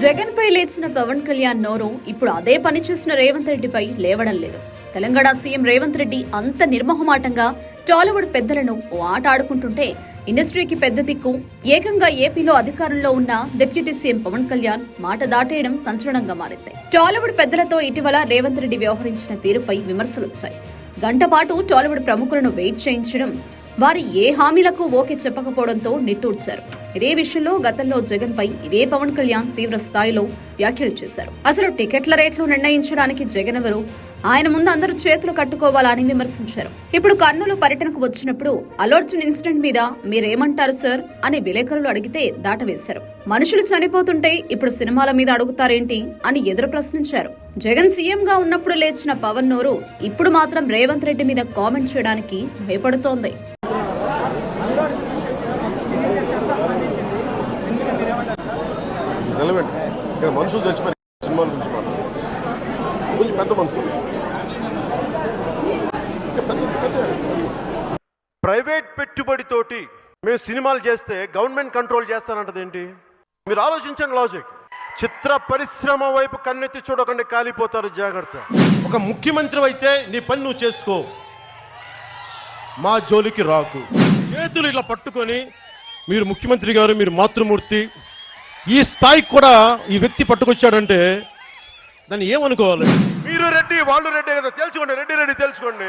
జగన్ పై లేచిన పవన్ కళ్యాణ్ నోరు ఇప్పుడు అదే పని చేసిన రేవంత్ రెడ్డిపై లేవడం లేదు. తెలంగాణ సీఎం రేవంత్ రెడ్డి అంత నిర్మోహమాటంగా టాలీవుడ్ పెద్దలను ఓ ఆట ఆడుకుంటుంటే ఇండస్ట్రీకి పెద్ద దిక్కు ఏకంగా ఏపీలో అధికారంలో ఉన్న డిప్యూటీ సీఎం పవన్ కళ్యాణ్ మాట దాటేయడం సంచలనంగా మారింది. టాలీవుడ్ పెద్దలతో ఇటీవల రేవంత్ రెడ్డి వ్యవహరించిన తీరుపై విమర్శలొచ్చాయి గంటపాటు టాలీవుడ్ ప్రముఖులను వెయిట్ చేయించడం వారి ఏ హామీలకు ఓకే చెప్పకపోవడంతో నిట్టూర్చారు. ఇదే విషయంలో గతంలో జగన్ పై ఇదే పవన్ కళ్యాణ్ తీవ్ర స్థాయిలో వ్యాఖ్యలు చేశారు. అసలు టికెట్ల రేట్లు నిర్ణయించడానికి జగన్ ఎవరు? ఆయన ముందు అందరూ చేతులు కట్టుకోవాలని విమర్శించారు. ఇప్పుడు కర్నూలు పర్యటనకు వచ్చినప్పుడు అల్లర్జున్ ఇన్సిడెంట్ మీద మీరేమంటారు సార్? అని విలేకరులు అడిగితే దాటవేశారు. మనుషులు చనిపోతుంటే ఇప్పుడు సినిమాల మీద అడుగుతారేంటి అని ఎదురు ప్రశ్నించారు. జగన్ సీఎం గా ఉన్నప్పుడు లేచిన పవన్ నోరు ఇప్పుడు మాత్రం రేవంత్ రెడ్డి మీద కామెంట్ చేయడానికి భయపడుతోంది. రెలవెంట్ ఇక్కడ మనుషులు చచ్చిపోయి సినిమాల గురించి మాట్లాడు కొంచెం పెద్ద మనుషులు. ప్రైవేట్ పెట్టుబడితోటి మేము సినిమాలు చేస్తే గవర్నమెంట్ కంట్రోల్ చేస్తానంటది ఏంటి? మీరు ఆలోచించండి లాజిక్. చిత్ర పరిశ్రమ వైపు కన్నెత్తి చూడకండి కాలిపోతారు జాగ్రత్త. ఒక ముఖ్యమంత్రి అయితే నీ పని నువ్వు చేసుకో. మా జోలికి రాకు. చేతులు ఇలా పట్టుకొని మీరు ముఖ్యమంత్రి గారు మీరు మాతృమూర్తి ఈ స్థాయికి కూడా ఈ వ్యక్తి పట్టుకొచ్చాడంటే దాన్ని ఏమనుకోవాలి? మీరు రెడ్డి వాళ్ళు రెడ్డి కదా తెలుసుకోండి రెడ్డి రెడ్డి తెలుసుకోండి.